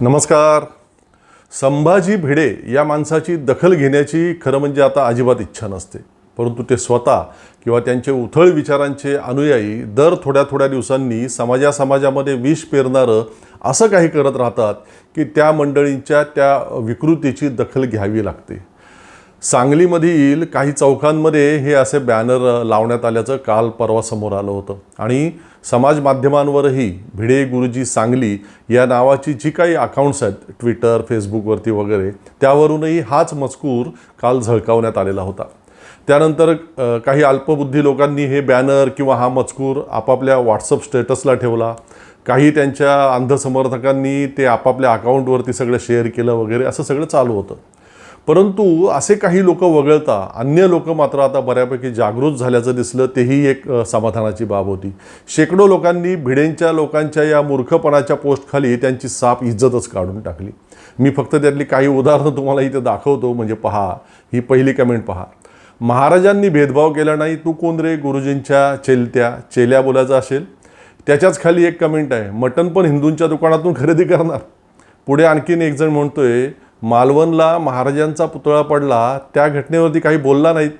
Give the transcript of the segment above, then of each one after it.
नमस्कार. संभाजी भिडे या माणसाची दखल घेण्याची खरं म्हणजे आता अजिबात इच्छा नसते. परंतु ते स्वतः किंवा त्यांचे उथळ विचारांचे अनुयायी दर थोड्या थोड्या दिवसांनी समाजा समाजामध्ये विष पेरणारं असं काही करत राहतात की त्या मंडळींच्या त्या विकृतीची दखल घ्यावी लागते. सांगलीमधील काही चौकांमध्ये हे असे बॅनर लावण्यात आल्याचं काल परवा समोर आलं होतं. आणि समाज माध्यमांवरही भिडे गुरुजी सांगली या नावाची जी काही अकाउंट्स आहेत ट्विटर फेसबुकवरती वगैरे त्यावरूनही हाच मजकूर काल झळकावण्यात आलेला होता. त्यानंतर काही अल्पबुद्धी लोकांनी हे बॅनर किंवा हा मजकूर आपापल्या व्हॉट्सअप स्टेटसला ठेवला. काही त्यांच्या अंधसमर्थकांनी ते आपापल्या अकाउंटवरती सगळं शेअर केलं वगैरे असं सगळं चालू होतं. परंतु असे काही लोक वगळता अन्य लोक मात्र आता बऱ्यापैकी जागृत झाल्याचं दिसलं तेही एक समाधानाची बाब होती. शेकडो लोकांनी भिडेंच्या लोकांच्या या मूर्खपणाच्या पोस्टखाली त्यांची साप इज्जतच काढून टाकली. मी फक्त त्यातली काही उदाहरणं तुम्हाला इथे दाखवतो म्हणजे पहा ही पहिली कमेंट पहा. महाराजांनी भेदभाव केला नाही तू कोण रे? गुरुजींच्या चेलत्या चेल्या बोलायचं असेल? त्याच्याच खाली एक कमेंट आहे मटण पण हिंदूंच्या दुकानातून खरेदी करणार. पुढे आणखीन एक जण म्हणतोय मालवणला महाराजांचा पुतळा पडला त्या घटनेवरती काही बोलला नाहीत.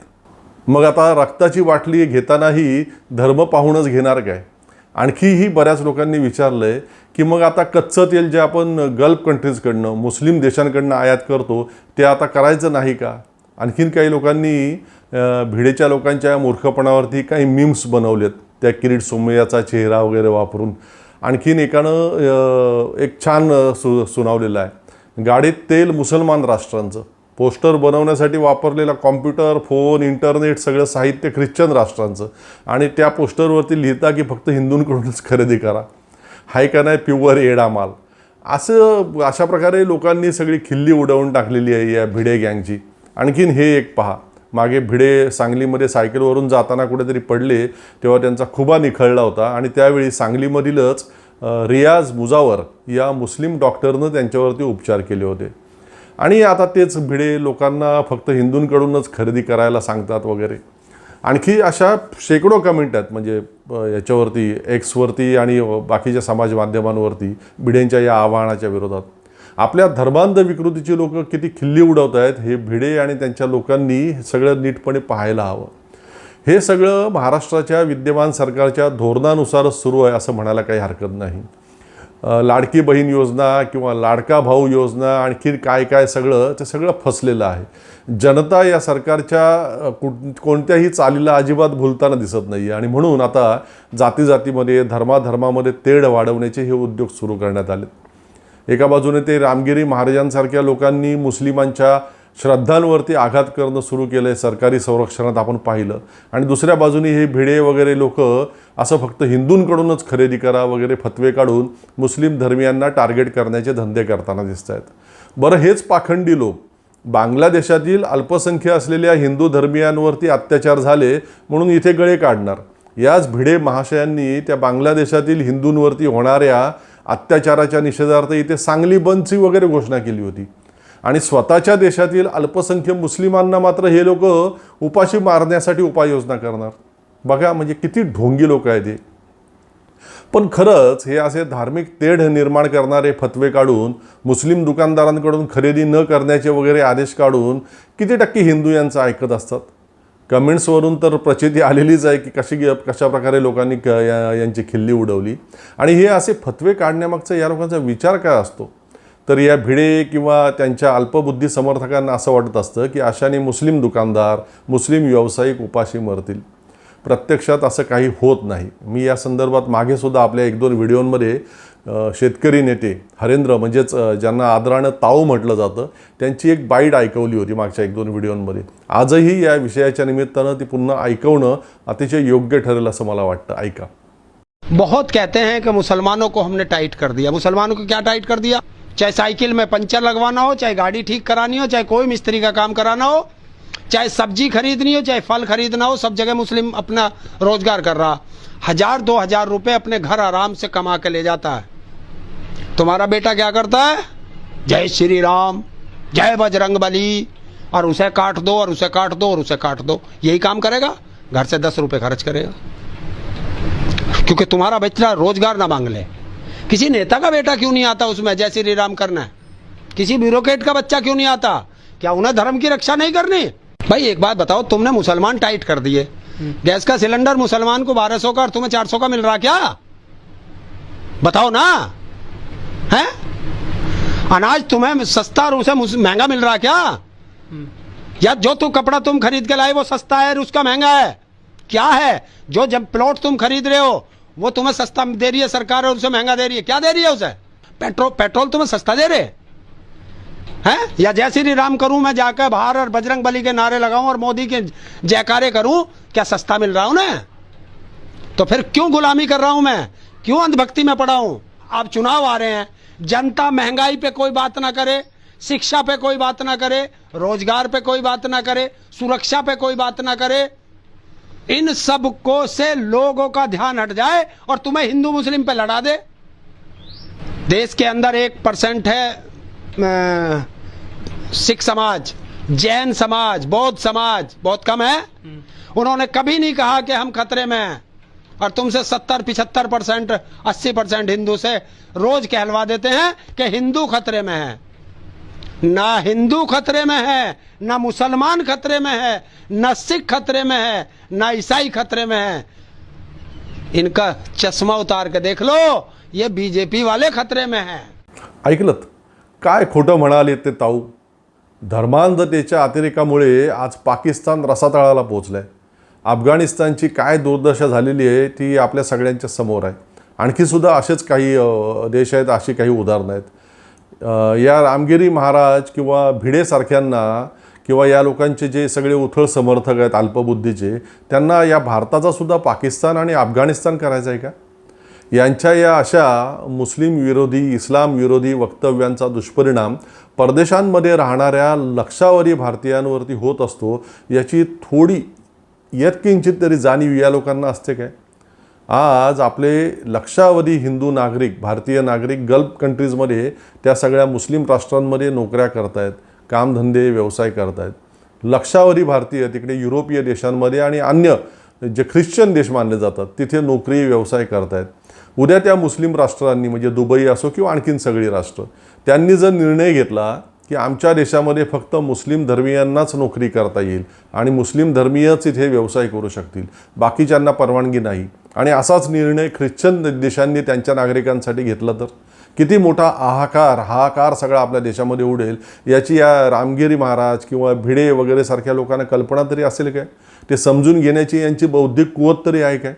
मग आता रक्ताची बाटली घेतानाही धर्म पाहूनच घेणार काय? आणखीही बऱ्याच लोकांनी विचारलं आहे की मग आता कच्चं तेल जे आपण गल्फ कंट्रीजकडनं मुस्लिम देशांकडनं आयात करतो ते आता करायचं नाही का? आणखीन काही लोकांनी भिडेच्या लोकांच्या मूर्खपणावरती काही मीम्स बनवलेत त्या किरीट सोमय्याचा चेहरा वगैरे वापरून. आणखीन एकानं एक छान सु सुनावलेलं आहे. गाडीत तेल मुसलमान राष्ट्रांचं. पोस्टर बनवण्यासाठी वापरलेला कॉम्प्युटर फोन इंटरनेट सगळं साहित्य ख्रिश्चन राष्ट्रांचं. आणि त्या पोस्टरवरती लिहिता की फक्त हिंदूंकडूनच खरेदी करा. हाय का नाही प्युअर एडा माल. असं अशा प्रकारे लोकांनी सगळी खिल्ली उडवून टाकलेली आहे या भिडे गँगची. आणखीन हे एक पहा. मागे भिडे सांगलीमध्ये सायकलवरून जाताना कुठेतरी पडले तेव्हा त्यांचा खुबा निखळला होता. आणि त्यावेळी सांगलीमधीलच रियाज मुजावर या मुस्लिम डॉक्टरनं त्यांच्यावरती उपचार केले होते. आणि आता तेच भिडे लोकांना फक्त हिंदूंकडूनच खरेदी करायला सांगतात वगैरे. आणखी अशा शेकडो कमेंट आहेत. म्हणजे याच्यावरती एक्सवरती आणि बाकीच्या समाज माध्यमांवरती भिडेंच्या या आव्हानाच्या विरोधात. आपल्या धर्मांध विकृतीची लोक किती खिल्ली उडवत आहेत हे भिडे आणि त्यांच्या लोकांनी सगळं नीटपणे पाहायला हवं. हे सगळं महाराष्ट्राच्या विद्यमान सरकारच्या धोरणानुसारच सुरू आहे असं म्हणायला काही हरकत नाही. लाडकी बहीण योजना किंवा लाडका भाऊ योजना आणखी काय काय सगळं ते सगळं फसलेलं आहे. जनता या सरकारच्या कुठ- कोणत्याही चालीला अजिबात भुलताना दिसत नाही आणि म्हणून आता जाती जातीमध्ये धर्माधर्मामध्ये तेढ वाढवण्याचे हे उद्योग सुरू करण्यात आले एका बाजूने ते रामगिरी महाराजांसारख्या लोकांनी मुस्लिमांच्या श्रद्धांवरती आघात करणं सुरू केलं आहे सरकारी संरक्षणात आपण पाहिलं. आणि दुसऱ्या बाजूने हे भिडे वगैरे लोक असं फक्त हिंदूंकडूनच खरेदी करा वगैरे फतवे काढून मुस्लिम धर्मियांना टार्गेट करण्याचे धंदे करताना दिसत आहेत बरं हेच पाखंडी लोक. बांगलादेशातील अल्पसंख्य असलेल्या हिंदू धर्मियांवरती अत्याचार झाले म्हणून इथे गळे काढणार. याच भिडे महाशयांनी त्या बांगलादेशातील हिंदूंवरती होणाऱ्या अत्याचाराच्या निषेधार्थ इथे सांगली बंदची वगैरे घोषणा केली होती. आणि स्वतःच्या देशातील अल्पसंख्य मुस्लिमांना मात्र हे लोक उपाशी मारण्यासाठी उपाययोजना करणार. बघा म्हणजे किती ढोंगी लोक आहेत हे. पण खरंच हे असे धार्मिक तेढ निर्माण करणारे फतवे काढून मुस्लिम दुकानदारांकडून खरेदी न करण्याचे वगैरे आदेश काढून किती टक्के हिंदू यांचं ऐकत असतात? कमेंट्सवरून तर प्रचिती आलेलीच आहे की कशी कशाप्रकारे लोकांनी क या यांची खिल्ली उडवली. आणि हे असे फतवे काढण्यामागचा या लोकांचा विचार काय असतो? तर या भिडे किंवा त्यांच्या अल्पबुद्धी समर्थकांना असं वाटत असतं की अशाने मुस्लिम दुकानदार मुस्लिम व्यावसायिक उपाशी मरतील. प्रत्यक्षात असं काही होत नाही. मी या संदर्भात मागे सुद्धा आपल्या एक दोन व्हिडिओंमध्ये शेतकरी नेते हरेंद्र म्हणजेच ज्यांना आदरानं ताऊ म्हटलं जातं त्यांची एक बाईट ऐकवली होती मागच्या एक दोन व्हिडिओंमध्ये. आजही या विषयाच्या निमित्तानं ती पुन्हा ऐकवणं अतिशय योग्य ठरेल असं मला वाटतं. ऐका. बहुत कहते हैं कि मुसलमानों को हमने टाइट कर दिया. मुसलमानों को क्या टाइट कर दिया? चाहे साइकिल में पंचर लगवाना हो, चाहे गाड़ी ठीक करानी हो, चाहे कोई मिस्त्री का काम कराना हो, चाहे सब्ज़ी खरीदनी हो, चाहे फल खरीदना हो, सब जगह मुस्लिम अपना रोज़गार कर रहा। हज़ार, दो हज़ार रुपए अपने घर आराम से कमा के ले जाता है। तुम्हारा बेटा क्या करता है? जय श्री राम, जय बजरंग बली, और उसे काट दो, और उसे काट दो, और उसे काट दो। यही काम करेगा? घर से दस रुपए खर्च करेगा। क्योंकि तुम्हारा बच्चा रोज़गार ना मांग ले। किसी नेता का बेटा क्यों नहीं आता उसमें? जय श्री राम करना है। किसी ब्यूरोक्रेट का बच्चा क्यों नहीं आता? क्या उन्हें धर्म की रक्षा नहीं करनी? भाई एक बात बताओ तुमने मुसलमान टाइट कर दिए। गैस का सिलेंडर मुसलमान को 1200 का और तुम्हें 400 का मिल रहा क्या? बताओ ना। है? अनाज तुम्हें सस्ता और उसे महँगा मिल रहा क्या? या जो तू कपड़ा तुम खरीद के लाए वो सस्ता है और उसका महँगा है? क्या है? जो जब प्लॉट तुम खरीद रहे हो वो तुम्हें सस्ता दे रही है सरकार और उसे महँगा दे रही है। क्या दे रही है उसे? पेट्रोल पेट्रोल तुम्हें सस्ता दे रहे? हैं? या जय श्री राम करूँ मैं जाकर बाहर और बजरंग बली के नारे लगाऊँ और मोदी के जयकारे करूँ, क्या सस्ता मिल रहा हूँ ना तो फिर क्यों गुलामी कर रहा हूँ मैं? क्यों अंधभक्ति में पड़ा हूँ? अब चुनाव आ रहे हैं। जनता महँगाई पे कोई बात ना करे, शिक्षा पे कोई बात ना करे, रोज़गार पे कोई बात ना करे, सुरक्षा पे कोई बात ना करे इन सबको से लोगों का ध्यान हट जाए और तुम्हें हिंदू मुस्लिम पे लड़ा दे। देश के अंदर एक परसेंट है सिख समाज, जैन समाज, बौद्ध समाज, बहुत कम है। उन्होंने कभी नहीं कहा कि हम खतरे में हैं। और तुमसे सत्तर, पिछहत्तर परसेंट, अस्सी परसेंट हिंदू से रोज कहलवा देते हैं कि हिंदू खतरे में है। ना हिंदू खतरे में है ना मुसलमान खतरे में है ना सिख खतरे में है ना ईसाई खतरे में है। इनका चश्मा उतार के देख लो ये बीजेपी वाले खतरे में है। ऐकलत काय खोटं म्हणाले ते ताऊ? धर्मांधतेच्या अतिरेकामुळे आज पाकिस्तान रसातळाला पोचलाय अफगाणिस्तानची काय दुर्दशा झालेली आहे ती आपल्या सगळ्यांच्या समोर आहे. आणखी सुद्धा असेच काही देश आहेत अशी काही उदाहरणं आहेत. या रामगिरी महाराज किंवा भिडेसारख्यांना किंवा या लोकांचे जे सगळे उथळ समर्थक आहेत अल्पबुद्धीचे त्यांना या भारताचा सुद्धा पाकिस्तान आणि अफगाणिस्तान करायचं आहे का? यांच्या या अशा मुस्लिम विरोधी इस्लाम विरोधी वक्तव्यांचा दुष्परिणाम परदेशांमध्ये राहणाऱ्या लक्षावरी भारतीयांवरती होत असतो याची थोडी यत्किंचित तरी जाणीव या लोकांना असते काय? आज आपले लक्षावधी हिंदू नागरिक भारतीय नागरिक गल्फ कंट्रीजमध्ये त्या सगळ्या मुस्लिम राष्ट्रांमध्ये नोकऱ्या करतायत कामधंदे व्यवसाय करतायत. लक्षावधी भारतीय तिकडे युरोपीय देशांमध्ये आणि अन्य जे ख्रिश्चन देश मानले जातात तिथे नोकरी व्यवसाय करतायत. उद्या त्या मुस्लिम राष्ट्रांनी म्हणजे दुबई असो किंवा आणखीन सगळी राष्ट्र त्यांनी जर निर्णय घेतला की आमच्या देशामध्ये फक्त मुस्लिम धर्मीयांनाच नोकरी करता येईल आणि मुस्लिम धर्मीयच इथे व्यवसाय करू शकतील. बाकीच्यांना परवानगी नाही. आणि असाच निर्णय ख्रिश्चन देशांनी त्यांच्या नागरिकांसाठी घेतला तर? किती मोठा हाहाकार हाहाकार सगळा आपल्या देशामध्ये उडेल याची या रामगिरी महाराज किंवा भिडे वगैरे सारख्या लोकांना कल्पना तरी असेल काय? ते समजून घेण्याची यांची बौद्धिक कुवत तरी आहे काय?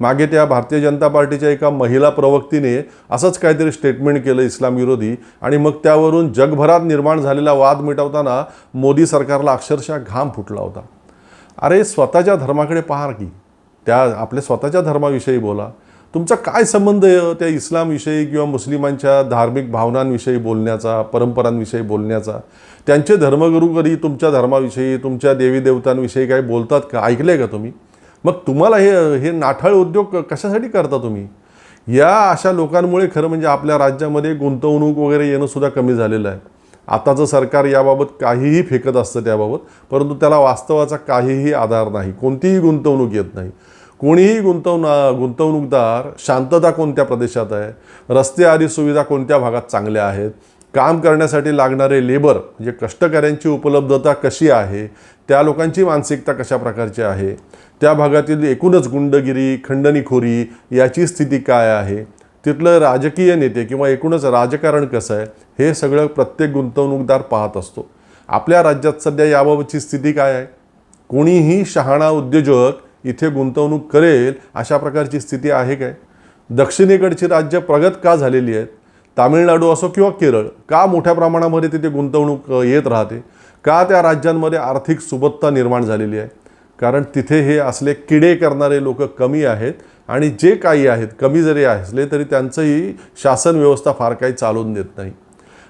मागे त्या भारतीय जनता पार्टीच्या एका महिला प्रवक्तीने असंच काहीतरी स्टेटमेंट केलं इस्लाम विरोधी. आणि मग त्यावरून जगभरात निर्माण झालेला वाद मिटवताना मोदी सरकारला अक्षरशः घाम फुटला होता. अरे स्वतःच्या धर्माकडे पहा की? त्या आपल्या स्वतःच्या धर्माविषयी बोला. तुमचा काय संबंध आहे त्या इस्लामविषयी किंवा मुस्लिमांच्या धार्मिक भावनांविषयी बोलण्याचा परंपरांविषयी बोलण्याचा? त्यांचे धर्मगुरू कधी तुमच्या धर्माविषयी तुमच्या देवी देवतांविषयी काही बोलतात का? ऐकले का तुम्ही? मग तुम्हाला हे हे नाठाळ उद्योग कशासाठी करता तुम्ही? या अशा लोकांमुळे खरं म्हणजे आपल्या राज्यामध्ये गुंतवणूक वगैरे येणं सुद्धा कमी झालेलं आहे. आताचं सरकार याबाबत काहीही फेकत असतं त्याबाबत परंतु त्याला वास्तवाचा काहीही आधार नाही. कोणतीही गुंतवणूक येत नाही. कोणीही गुंतवण गुंतवणूकदार शांतता कोणत्या प्रदेशात आहे? रस्ते आदी सुविधा कोणत्या भागात चांगल्या आहेत? काम करण्यासाठी लागणारे लेबर म्हणजे कष्टकऱ्यांची उपलब्धता कशी आहे त्या लोकांची मानसिकता कशा प्रकारची आहे त्या भागातील एकूणच गुंडगिरी खंडणीखोरी याची स्थिती काय आहे तिथलं राजकीय नेते किंवा एकूणच राजकारण कसं आहे हे सगळं प्रत्येक गुंतवणूकदार पाहत असतो. आपल्या राज्यात सध्या याबाबतची स्थिती काय आहे? कोणीही शहाणा उद्योजक इथे गुंतवणूक करेल अशा प्रकारची स्थिती आहे काय? दक्षिणेकडची राज्य प्रगत का झालेली आहेत? तामिळनाडू असो किंवा केरळ का मोठ्या प्रमाणामध्ये तिथे गुंतवणूक येत राहते? का त्या राज्यांमध्ये आर्थिक सुबत्ता निर्माण झालेली आहे? कारण तिथे हे असले किडे करणारे लोक कमी आहेत आणि जे काही आहेत कमी जरी असले तरी त्यांचंही शासन व्यवस्था फार काही चालून देत नाही.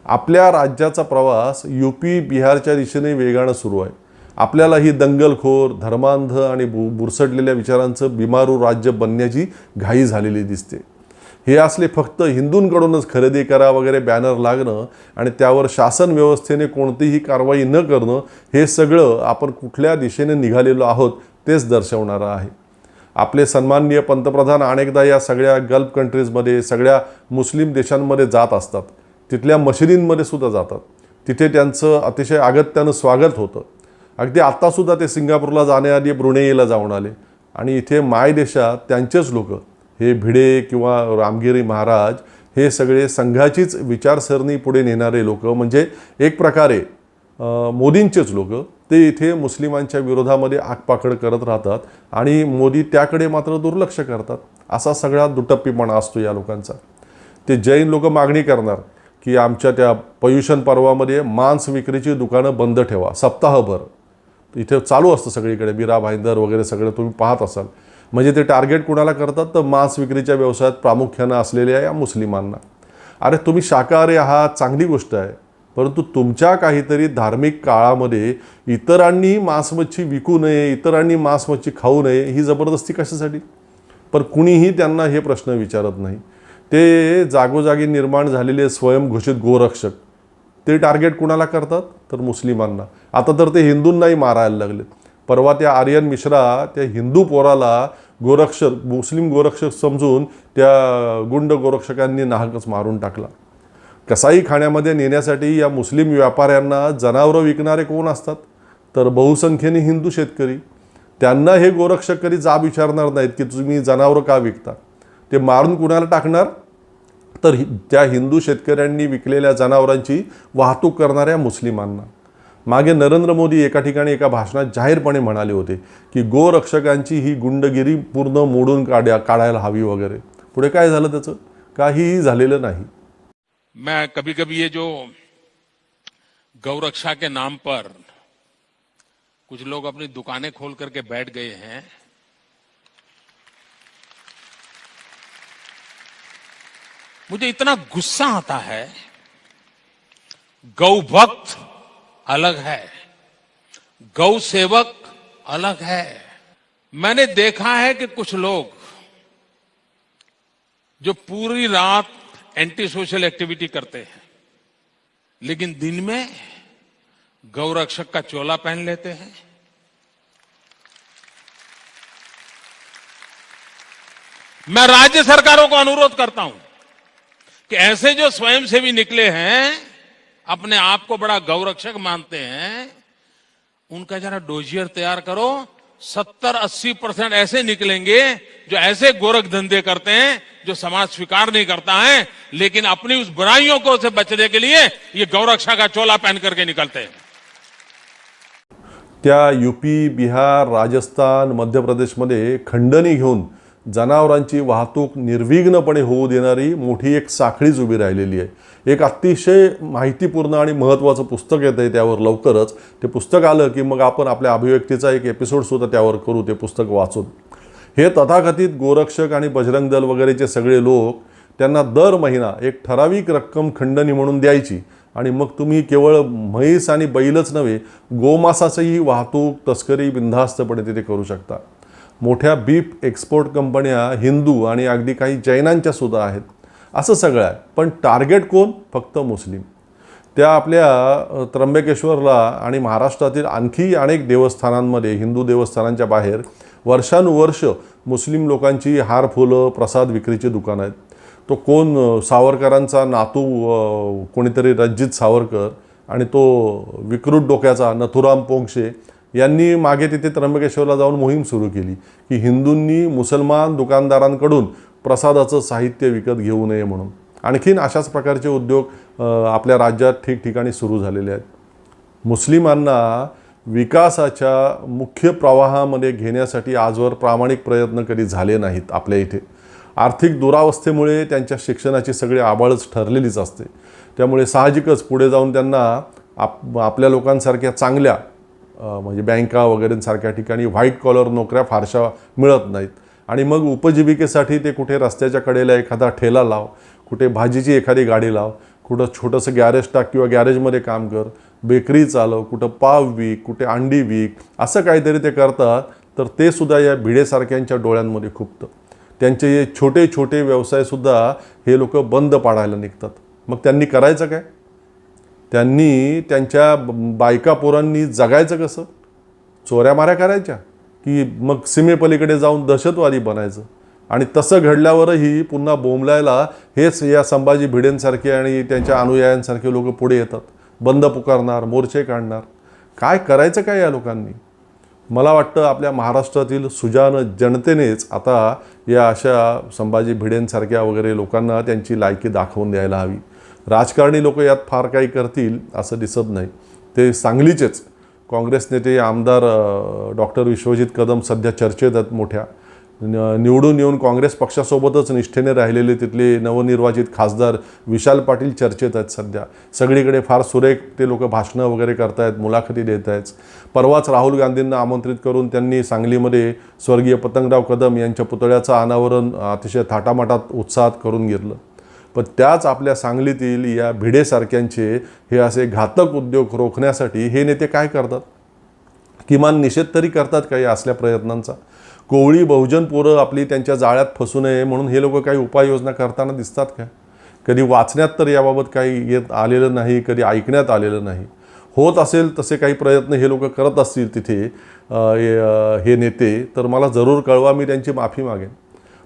आपल्या राज्याचा प्रवास यू पी बिहारच्या दिशेने वेगानं सुरू आहे. आपल्याला ही दंगलखोर धर्मांध आणि बु बुरसटलेल्या विचारांचं बिमारू राज्य बनण्याची घाई झालेली दिसते. हे असले फक्त हिंदूंकडूनच खरेदी करा वगैरे बॅनर लागणं आणि त्यावर शासन व्यवस्थेने कोणतीही कारवाई न करणं हे सगळं आपण कुठल्या दिशेने निघालेलो आहोत तेच दर्शवणारं आहे. आपले सन्माननीय पंतप्रधान अनेकदा या सगळ्या गल्फ कंट्रीजमध्ये सगळ्या मुस्लिम देशांमध्ये जात असतात. तिथल्या मशिदींमध्ये सुद्धा जातात. तिथे त्यांचं अतिशय अगत्यानं स्वागत होतं. अगदी आत्तासुद्धा ते सिंगापूरला जाण्याआधी ब्रुनेईला जाऊन आले. आणि इथे माय देशात त्यांचेच लोक हे भिडे किंवा रामगिरी महाराज हे सगळे संघाचीच विचारसरणी पुढे नेणारे लोक म्हणजे एक प्रकारे मोदींचेच लोक. ते इथे मुस्लिमांच्या विरोधामध्ये आगपाखड करत राहतात आणि मोदी त्याकडे मात्र दुर्लक्ष करतात. असा सगळा दुटप्पीपणा असतो या लोकांचा. ते जैन लोक मागणी करणार की आमच्या त्या पयुषण पर्वामध्ये मांस विक्रीची दुकानं बंद ठेवा सप्ताहभर. इथे चालू असतं सगळीकडे बिरा भाईंदर वगैरे सगळं तुम्ही पाहत असाल. म्हणजे ते टार्गेट कुणाला करतात? तर मांस विक्रीच्या व्यवसायात प्रामुख्यानं असलेल्या या मुस्लिमांना. अरे तुम्ही शाकाहारी आहात चांगली गोष्ट आहे. परंतु तुमच्या काहीतरी धार्मिक काळामध्ये इतरांनी मांसमच्छी विकू नये इतरांनी मांस मच्छी खाऊ नये ही जबरदस्ती कशासाठी? पण कुणीही त्यांना हे प्रश्न विचारत नाही. ते जागोजागी निर्माण झालेले स्वयंघोषित गोरक्षक. ते टार्गेट कुणाला करतात? तर मुस्लिमांना. आता तर ते हिंदूंनाही मारायला लागलेत. परवा त्या आर्यन मिश्रा त्या हिंदू पोराला गोरक्षक मुस्लिम गोरक्षक समजून त्या गुंड गोरक्षकांनी नाहकच मारून टाकला. कसाई खाण्यामध्ये नेण्यासाठी या मुस्लिम व्यापाऱ्यांना जनावरं विकणारे कोण असतात? तर बहुसंख्येने हिंदू शेतकरी. त्यांना हे गोरक्षक कधी जाब विचारणार नाहीत की तुम्ही जनावरं का विकता? ते मारून कुणाला टाकणार? तर हि- त्या हिंदू शेतकऱ्यांनी विकलेल्या जनावरांची वाहतूक करणाऱ्या मुस्लिमांना. मागे नरेंद्र मोदी एका ठिकाणी एका भाषणात जाहीरपणे म्हणाले होते की गोरक्षकांची ही गुंडगिरी पूर्ण मोडून काढ्या काढायला हवी वगैरे. पुढे काय झालं त्याचं? काहीही झालेलं नाही. मैं कभी कभी ये जो गौरक्षा के नाम पर कुछ लोग अपनी दुकानें खोल करके बैठ गए हैं। मुझे इतना गुस्सा आता है। गौभक्त भक्त अलग है। गौ सेवक अलग है। मैंने देखा है कि कुछ लोग जो पूरी रात एंटी सोशल एक्टिविटी करते हैं, लेकिन दिन में गौरक्षक का चोला पहन लेते हैं। मैं राज्य सरकारों को अनुरोध करता हूँ कि ऐसे जो स्वयंसेवी निकले हैं अपने आप को बड़ा गौरक्षक मानते हैं। उनका जरा डोजियर तैयार करो। सत्तर अस्सी परसेंट ऐसे निकलेंगे जो ऐसे गोरख धंधे करते हैं, जो समाज स्वीकार नहीं करता है, लेकिन अपनी उस बुराइयों को से बचने के लिए ये गौरक्षा का चोला पहन करके निकलते हैं। त्या यूपी, बिहार, राजस्थान, मध्य प्रदेश प्रदेशमध्ये खंडणी घेऊन जनावरांची वाहतूक निर्विघ्नपणे होऊ देणारी मोठी एक साखळीच उभी राहिलेली आहे. एक अतिशय माहितीपूर्ण आणि महत्त्वाचं पुस्तक येतं आहे त्यावर लवकरच. ते पुस्तक आलं की मग आपण आपल्या अभिव्यक्तीचा एक एपिसोडसुद्धा त्यावर करू ते पुस्तक वाचून. हे तथाकथित गोरक्षक आणि बजरंग दल वगैरेचे सगळे लोक त्यांना दर महिना एक ठराविक रक्कम खंडणी म्हणून द्यायची. आणि मग तुम्ही केवळ म्हैस आणि बैलच नव्हे गोमासाचंही वाहतूक तस्करी बिनधास्तपणे तिथे करू शकता. मोठ्या बीफ एक्सपोर्ट कंपन्या हिंदू आणि अगदी काही जैनांच्या सुद्धा आहेत. असं सगळं आहे. पण टार्गेट कोण? फक्त मुस्लिम. त्या आपल्या त्र्यंबकेश्वरला आणि महाराष्ट्रातील आणखी अनेक देवस्थानांमध्ये हिंदू देवस्थानांच्या बाहेर वर्षानुवर्ष मुस्लिम लोकांची हार फुलं प्रसाद विक्रीची दुकानं आहेत. तो कोण सावरकरांचा नातू कोणीतरी रणजित सावरकर आणि तो विकृत डोक्याचा नथुराम पोंक्षे यांनी मागे तिथे त्र्यंबकेश्वरला जाऊन मोहीम सुरू केली की हिंदूंनी मुसलमान दुकानदारांकडून प्रसादाचं साहित्य विकत घेऊ नये म्हणून. आणखीन अशाच प्रकारचे उद्योग आपल्या राज्यात ठिकठिकाणी सुरू झालेले आहेत. मुस्लिमांना विकासाच्या मुख्य प्रवाहामध्ये घेण्यासाठी आजवर प्रामाणिक प्रयत्न कधी झाले नाहीत आपल्या इथे. आर्थिक दुरावस्थेमुळे त्यांच्या शिक्षणाची सगळी आबाळच ठरलेलीच असते. त्यामुळे साहजिकच पुढे जाऊन त्यांना आप आपल्या लोकांसारख्या चांगल्या म्हणजे बँका वगैरेसारख्या ठिकाणी व्हाईट कॉलर नोकऱ्या फारशा मिळत नाहीत. आणि मग उपजीविकेसाठी ते कुठे रस्त्याच्या कडेला एखादा ठेला लाव कुठे भाजीची एखादी गाडी लाव कुठं छोटंसं गॅरेज टाक किंवा गॅरेजमध्ये काम कर बेकरी चालव कुठं पाव विक कुठे अंडी विक असं काहीतरी ते करतात तर ते सुद्धा या भिडेसारख्यांच्या डोळ्यांमध्ये खुपतं. त्यांचे हे छोटे छोटे व्यवसायसुद्धा हे लोक बंद पाडायला निघतात. मग त्यांनी करायचं काय? त्यांनी त्यांच्या ब- बायका पोरांनी जगायचं कसं? चोऱ्या माऱ्या करायच्या? की मग सीमेपलीकडे जाऊन दहशतवादी बनायचं? आणि तसं घडल्यावरही पुन्हा बोंबलायला हेच या संभाजी भिडेंसारखे आणि त्यांच्या अनुयायांसारखे लोक पुढे येतात. बंद पुकारणार मोर्चे काढणार. काय करायचं काय या लोकांनी? मला वाटतं आपल्या महाराष्ट्रातील सुजान जनतेनेच आता या अशा संभाजी भिडेंसारख्या वगैरे लोकांना त्यांची लायकी दाखवून द्यायला हवी. राजकारणी लोक यात फार काही करतील असं दिसत नाही. ते सांगलीचेच काँग्रेस नेते आमदार डॉक्टर विश्वजित कदम सध्या चर्चेत आहेत मोठ्या. निवडून येऊन काँग्रेस पक्षासोबतच निष्ठेने राहिलेले तिथले नवनिर्वाचित खासदार विशाल पाटील चर्चेत आहेत सध्या. सगळीकडे फार सुरेख ते लोक भाषणं वगैरे करतायत मुलाखती देत आहेत परवाच राहुल गांधींना आमंत्रित करून त्यांनी सांगलीमध्ये स्वर्गीय पतंगराव कदम यांच्या पुतळ्याचं अनावरण अतिशय थाटामाटात उत्साहात करून घेतलं. पण त्याच आपल्या सांगलीतील या भिडेसारख्यांचे हे असे घातक उद्योग रोखण्यासाठी हे नेते काय करतात? किमान निषेध तरी करतात काही असल्या प्रयत्नांचा? कोवळी बहुजन पोरं आपली त्यांच्या जाळ्यात फसू नये म्हणून हे लोक काही उपाययोजना करताना दिसतात का? कधी वाचण्यात तर याबाबत काही येत आलेलं नाही कधी ऐकण्यात आलेलं नाही. होत असेल तसे काही प्रयत्न हे लोक करत असतील तिथे हे नेते तर मला जरूर कळवा मी त्यांची माफी मागेन.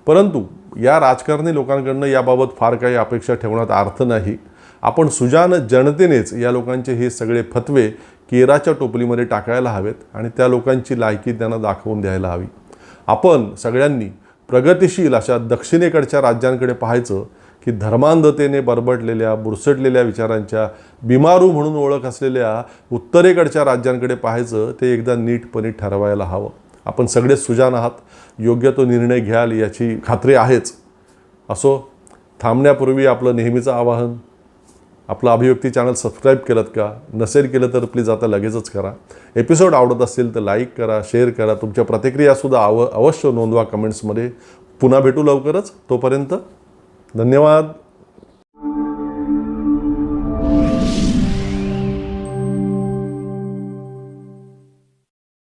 परंतु या राजकारणी लोकांकडनं याबाबत फार काही अपेक्षा ठेवण्यात अर्थ नाही. आपण सुजान जनतेनेच या लोकांचे हे सगळे फतवे केराच्या टोपलीमध्ये टाकायला हवेत आणि त्या लोकांची लायकी त्यांना दाखवून द्यायला हवी. आपण सगळ्यांनी प्रगतिशील अशा दक्षिणेकडच्या राज्यांकडे पाहायचं की धर्मांधतेने बरबटलेल्या बुरसटलेल्या विचारांच्या बिमारू म्हणून ओळख असलेल्या उत्तरेकडच्या राज्यांकडे पाहायचं ते एकदा नीटपणे ठरवायला हवं. आपण सगळे सुजान आहात. योग्य तो निर्णय घ्याल याची खात्री आहेच. असो थांबण्यापूर्वी आपलं नेहमीचं आवाहन आपलं अभिव्यक्ती चॅनल सबस्क्राईब केलं का नसेल केलं तर प्लीज आता लगेचच करा. एपिसोड आवडत असेल तर लाईक करा शेअर करा. तुमच्या प्रतिक्रियासुद्धा आव अवश्य नोंदवा कमेंट्समध्ये. पुन्हा भेटू लवकरच. तोपर्यंत धन्यवाद.